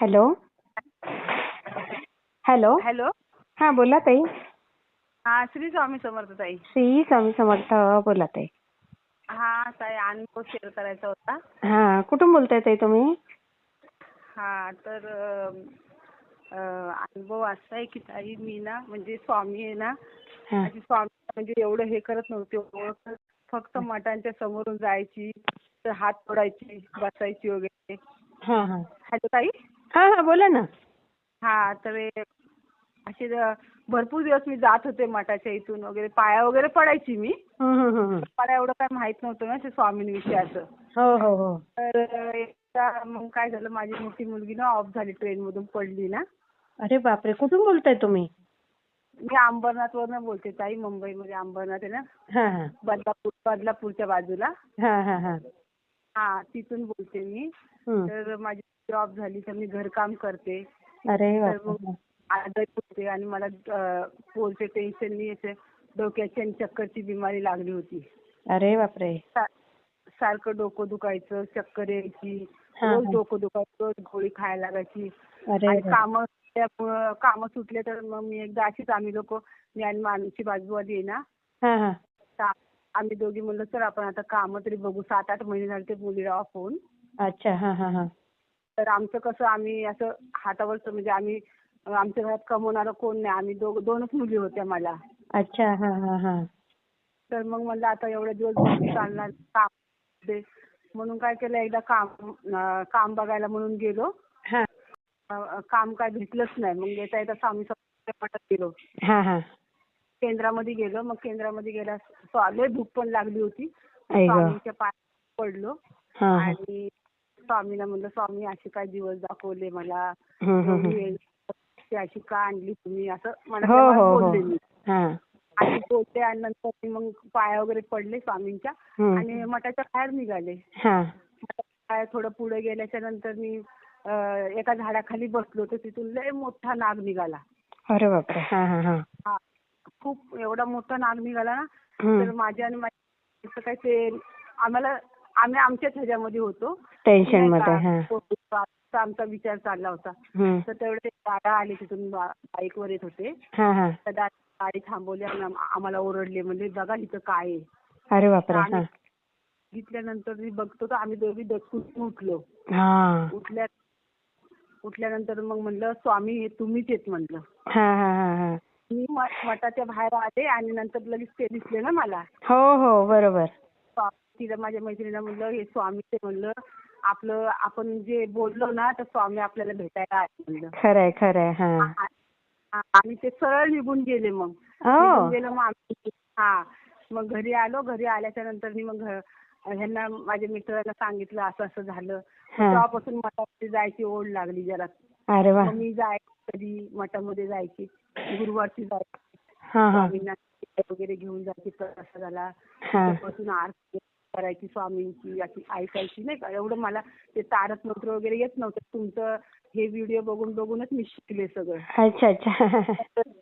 Hello. Hello. Hello. हा बोला ताई. हा श्री स्वामी समर्थ ताई. श्री स्वामी समर्थ बोला ताई. हा ताई अनुभव शेअर करायचा होता. हा कुठून बोलताय ताई तुम्ही? हा तर अं, अनुभव असा आहे की ताई मी ना म्हणजे स्वामी आहे ना हा. माझी स्वामी म्हणजे एवढं हे करत नव्हते ओळख फक्त मठांच्या समोरून जायची तर हात जोडायची बसायची वगैरे. हा हा. हॅलो ताई. हा हा बोला ना. हा तर हे असे ज- भरपूर दिवस मी जात होते मठाच्या इथून वगैरे. पाया वगैरे पडायची मी. मला एवढं काय माहीत नव्हतं ना ते स्वामींविषयी असं हो हो हो. तर एकदा मग काय झालं माझी मोठी मुलगी ना ऑफ झाली ट्रेन मधून पडली ना. अरे बापरे! कुठून बोलताय तुम्ही? मी अंबरनाथ वरनं बोलते ताई मुंबईमध्ये अंबरनाथ आहे ना. हा हा. बदलापूर बदलापूरच्या बाजूला. हा हा हा. हा तिथून बोलते मी. तर माझी जॉब झाली तर मी घरकाम करते. अरे तर बापरे मग आजारी होते आणि मला पोरचे टेन्शननी डोक्याची आणि चक्करची बिमारी लागली होती. अरे बापरे. सारखं डोकं दुखायचं चक्कर यायची. रोज. डोकं दुखायचं रोज गोळी खायला लागायची. आणि. कामं कामं सुटले तर मग मी एकदा अशीच आम्ही लोक मी आणि मानूची बाजूवाली आहे ना. तर आम्ही दोघी म्हणलं तर आपण आता कामं तरी बघू. सात आठ महिने झाले ते मुलीला ऑफ होऊन अच्छा हा हा हा. तर आमचं कसं आम्ही असं हातावरचं म्हणजे आम्ही आमच्या घरात कमवणारं कोण नाही. आम्ही दोघ दोनच मुली होत्या मला. अच्छा हा हा हा. तर मग म्हणलं आता एवढे दिवस बसून चालणार काम दे. म्हणून काय केलं एकदा काम अं, काम बघायला म्हणून गेलो. हा. अं, काम काय भेटलंच नाही. मग येता येता स्वामी समर्थ मठात गेलो. हा हा. केंद्रामध्ये गेलो. मग केंद्रामध्ये गेला लय भूक पण लागली होती. आई गं. स्वामींच्या पायात पडलो. हा हा. आणि स्वामीला म्हणलं स्वामी असे काय दिवस दाखवले मला? ती अशी का आणली तुम्ही? असं मला हो तेव्हा हो हो. बोलले मी. हा. आणि बोलते आणि नंतर मी मग पाया वगैरे पडले स्वामींच्या हम्म. आणि मठाच्या बाहेर निघाले. हा. थोडं पुढे गेल्याच्यानंतर मी अं, एका झाडाखाली बसलो तर तिथून लय मोठा नाग निघाला. अरे बापरे. हा हा हा. हा. खूप एवढा मोठा नाग निघाला ना. हम्म. तर माझ्या आणि माझ्या असं काय ते आम्हाला आम्ही आमच्याच ह्याच्यामध्ये होतो. टेन्शनमध्ये हा. आमचा विचार चालला होता. हम्म. तर तेवढे दादा आले तिथून बाईक वर येत होते. हा हा. तर दादा गाडी थांबवली आणि आम- आम्हाला ओरडले म्हणजे बघा इथं काय आहे. अरे बापरे हा. घेतल्यानंतर मी बघतो तर आम्ही दोघी दचकून उठलो. हा. उठल्या उठल्यानंतर मग म्हणलं स्वामी हे तुम्हीच येत म्हणलं. हा हा हा हा. मी म- मठाच्या बाहेर आले आणि नंतर लगेच ते दिसले ना मला. हो हो बरोबर. तिला माझ्या मैत्रिणीला म्हणलं हे स्वामीचे म्हणलं. आपलं आपण जे बोललो ना तर स्वामी आपल्याला भेटायला आले म्हणलं. खरंय खरंय हा. आणि ते सरळ निघून गेले मग. हो निघून गेलं मग आम्ही. हा. मग घरी आलो घरी आल्याच्यानंतर मी मग घ- ह्यांना माझ्या मित्राला सांगितलं असं असं झालं. हा. तेव्हापासून मठामध्ये जायची ओढ लागली जरा. अरे वा. मग मी जायची कधी? मठामध्ये जायची. गुरुवारची जायची. हा हा. स्वामींना वगैरे घेऊन जायची प्रसादाला हा. त्यापासून आरती करायची स्वामींची अशी ऐकायची नाही का? एवढं मला ते तारक मंत्र वगैरे येत नव्हतं. तुमचं हे व्हिडिओ बघून बघूनच मी शिकले सगळं. अच्छा अच्छा. तर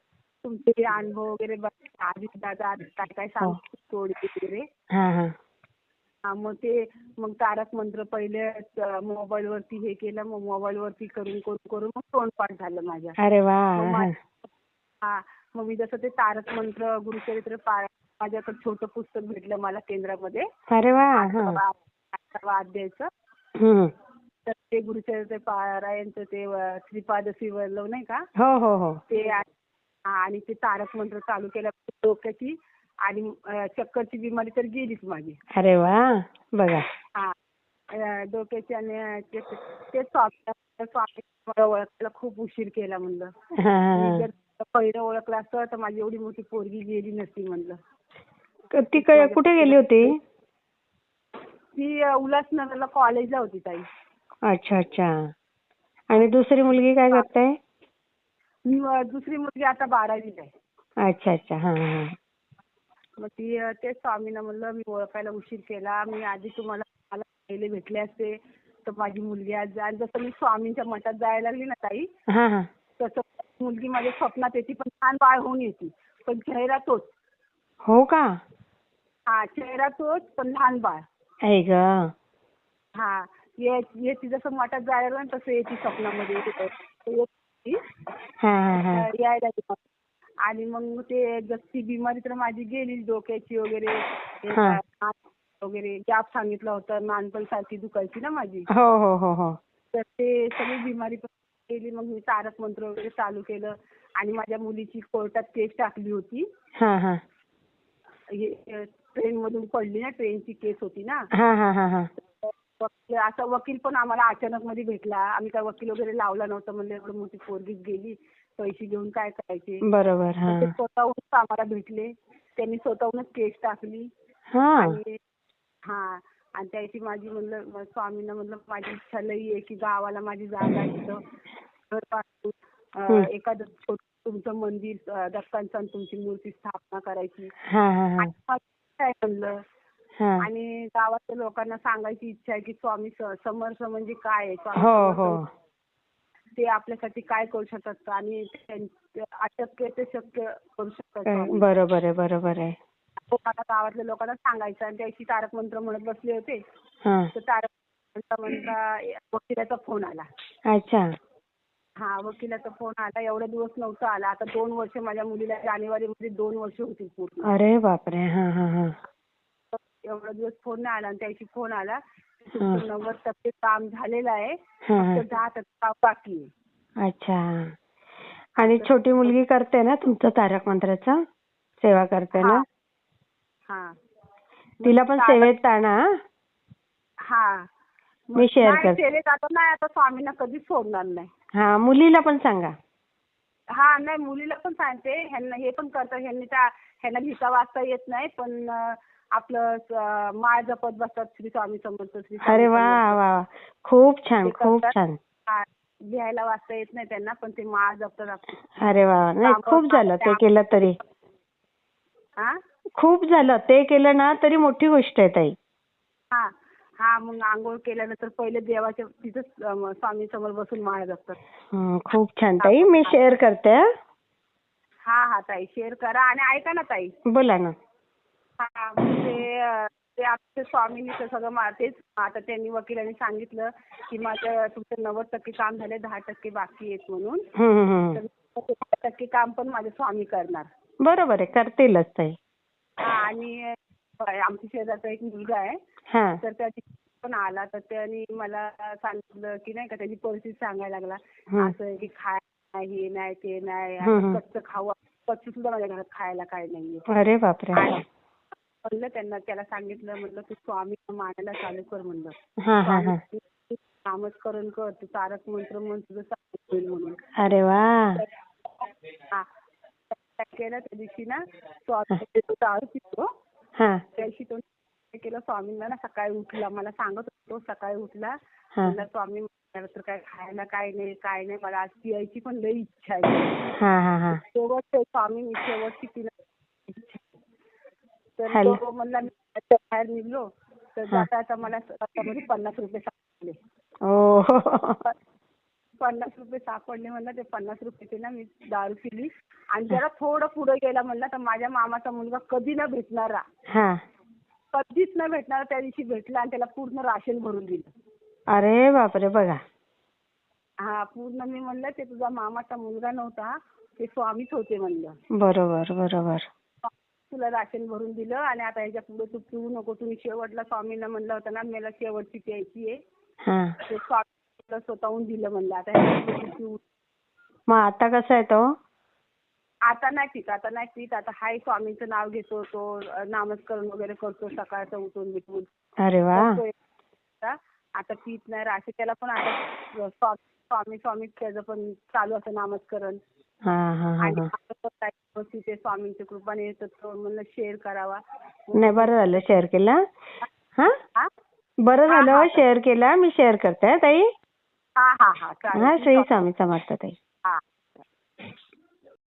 तुमचे अनुभव वगैरे बघ- आधी दादा काय काय सांगतो स्टोरी वगैरे. हा हा. हा, मग ते मग तारक मंत्र पहिले मोबाईल वरती हे केलं मग मोबाईल वरती करून करून करून मग तोंडपाठ झालं माझ्या. अरे वा मग हा. मा- हा मग मी जसं ते तारक मंत्र गुरुचरित्र पारायण माझ्याकडे छोटं पुस्तक भेटलं मला केंद्रामध्ये. अरे वा हा. अध्यायचं. तर ते गुरुचरित्र पारायणचं ते श्रीपादशी वल्लव नाही का? हो हो हो. ते आ- आणि ते तारक मंत्र चालू केल्या डोक्याची आणि चक्करची बिमारी तर गेलीच माझी. अरे वा बघा. हा डोक्याची आणि ते स्वामी ओळखायला खूप उशीर केला म्हणलं. पहिलं ओळखलं असतं तर माझी एवढी मोठी पोरगी गेली नसती म्हणलं. ती क- कुठे गेली होती? ती अं, उल्हासनगरला कॉलेजला होती ताई. अच्छा अच्छा. आणि दुसरी मुलगी काय करते मी अं, दुसरी मुलगी आता बारावीला आहे. अच्छा अच्छा. हा हा. मग ती अं, तेच स्वामींना म्हणलं मी ओळखायला उशीर केला. मी आधी तुम्हाला मला पहिले भेटले असते तर माझी मुलगी आज आणि जसं मी स्वामींच्या मठात जायला लागली ना ताई हा हा. तसं मुलगी माझ्या स्वप्नात येते पण छान बाळ होऊन येते. पण चेहरा तोच. हो का? हा चेहरा तोच पण लहान बाळ. आहे ग. हा ये येते जसं मठात जायला ना तसं येते स्वप्नामध्ये येते. येते. हा हा हा. यायला लागली. आणि मग ते जशी बिमारी तर माझी गेली डोक्याची वगैरे. हे हा. वगैरे. गॅप सांगितलं होतं मानपण सारखी दुखायची ना माझी. हो हो हो हो. तर ते सगळी बिमारी पण गेली. मग मी तारक मंत्र वगैरे चालू केलं. आणि माझ्या मुलीची कोर्टात केस टाकली होती. हा हा. ट्रेन मधून पडली ना ट्रेनची केस होती ना. हा हा हा हा. वकील असा वकील पण आम्हाला अचानक मध्ये भेटला. आम्ही काय वकील वगैरे लावला नव्हता म्हणलं एवढं मोठी पोरगीच गेली पैसे घेऊन काय करायचे? बरोबर हा. ते स्वतःहूनच आम्हाला भेटले. त्यांनी स्वतःहूनच केस टाकली. हा. आणि हा. आणि त्याची माझी म्हणलं स्वामींना म्हणलं माझी इच्छा लई आहे की गावाला माझी जागा आहे तिथं. घर बांधून हम्म. अं, एखादं छोटं तुमचं मंदिर दत्तांचं तुमची मूर्ती स्थापना करायची. आहे म्हणलं? आणि गावातल्या लोकांना सांगायची इच्छा आहे की स्वामी समर्थ म्हणजे काय आहे? स्वामी हो हो. ते आपल्यासाठी काय करू शकतात? आणि अशक्य ते शक्य करू शकतात काय-. बरोबर आहे बरोबर आहे. गावातल्या लोकांना सांगायचं आणि त्याशी तारक मंत्र म्हणत बसले होते. तर तारक म्हणता म्हणता वकिलाचा फोन आला. अच्छा. हा वकिलाचा फोन आला एवढे दिवस नव्हता आला. आता दोन वर्ष माझ्या मुलीला जानेवारी मध्ये दोन वर्ष होतील पूर्ण. अरे बापरे हा हा हा. एवढा दिवस फोन नाही आला आणि त्याशी फोन आला. हा. तुमचं नव्वद टक्के काम झालेलं आहे. हा हा. तर दहा टक्के काम बाकी आहे. अच्छा. आणि छोटी मुलगी करते ना तुमचं तारक मंत्राचं? सेवा करते ना? हा. तिला पण सेवेत आणा हा? हा. मी share नाही, करते. आता नाही आता स्वामींना कधीच सोडणार नाही. हा मुलीला पण सांगा. हा नाही मुलीला पण सांगते. ह्यांना हे पण करतात. ह्यांनी त्या ह्यांना लिहिता वाचता येत नाही पण अं, आपलं माळ जपत बसतात श्री स्वामी समर्थ श्री स्वामी अरे वा समर्थ. वा खूप छान ते खूप करतात. छान. हा, लिहायला वाचता येत नाही त्यांना पण ते माळ जपतात आपली. अरे वा वा. नाही खूप झालं ते केलं तरी. हा? खूप झालं. ते केलं ना तरी मोठी गोष्ट आहे ताई. हा. हा मग आंघोळ केल्यानंतर पहिले देवाच्या तिथंच अं, स्वामी समोर बसून जपतात. हं, खूप छान ताई. मी शेअर करते हं. हा हा ताई. शेअर करा आणि ऐका ना ताई. बोला ना. हा मग ते अं, ते आपले स्वामींनी ते सगळं मा- तेच आता त्यांनी वकिलांनी सांगितलं की माझं तुमचं नव्वद टक्के काम झाले दहा टक्के बाकी आहेत म्हणून. हं, हं, हं. तर ते दहा टक्के काम पण माझे स्वामी करणार. बरोबर आहे. करतीलच ताई. हा आणि अं, आमच्या शेजारचा एक मुलगा आहे. तर त्याची पण आला तर त्यांनी मला सांगितलं की नाही का त्याची परिस्थिती सांगायला लागला. असं आहे की खाय नाही हे नाही ते नाही. असं कच्चं खाऊ. कच्चं सुद्धा माझ्या घरात खायला काय नाहीये. अरे बापरे. म्हणलं त्यांना त्याला सांगितलं म्हणलं तू स्वामी मानायला चालू कर म्हणलं. स्वामी नामस्मरण कर तू तारक मंत्र म्हण तुझं चालू होईल म्हणून. अरे वा. हा. काय केलं त्या दिवशी ना स्वामी तो दारू पितो हा. त्या दिवशी तो केलं. स्वामींना ना सकाळी उठला. मला सांगत होतो सकाळी उठला. म्हणला स्वामी मला तर काय खायला काय नाही काय नाही. मला आज पियायची पण लई इच्छा आहे. हा हा हा. शेवट ते स्वामी शेवटची तिला. तर. तो म्हणला मी आता बाहेर निघलो. तर. जाता जाता मला रस्त्यामध्ये पन्नास रुपये सापडले. पन्नास रुपये सापडले म्हणलं ते पन्नास रुपयाचे ना मी दारू पिली. आणि जरा थोडं पुढे गेला म्हणला तर माझ्या मामाचा मुलगा कधी न भेटणारा. हा. कधीच न भेटणारा त्या दिवशी भेटला आणि त्याला पूर्ण राशन भरून दिलं. अरे बापरे बघा. हा पूर्ण मी म्हणलं ते तुझा मामाचा मुलगा नव्हता ते स्वामीच होते म्हणलं. बरोबर बरोबर. तुला राशन भरून दिलं आणि आता ह्याच्या पुढे तू पिऊ नको तुम्ही शेवटला स्वामींना म्हणलं होतं ना मला शेवटची प्यायची आहे. हा. ते स्वामी स्वतःहून दिलं म्हणलं आता ह्याच्या पुढे तू पिऊ. मग आता कसं आहे तो? आता नाही पित आता नाही पित आता हाय स्वामींचं नाव घेतो तो नामस्मरण वगैरे करतो सकाळचं उठून बिटून अरे वा. आता पित नाही राशी त्याला पण आता स्वा- स्वामी स्वामी त्याचं पण चालू असं नामस्मरण हा हा हा आणि हा. ते स्वामींच्या कृपाने तो म्हणलं शेअर करावा. नाही बरं झालं शेअर केला. हा? हा? बरं हा, झालं हा. शेअर केला. मी शेअर करते हं, ताई. हा हा हा. हा श्री स्वामी समर्थ ताई. हा.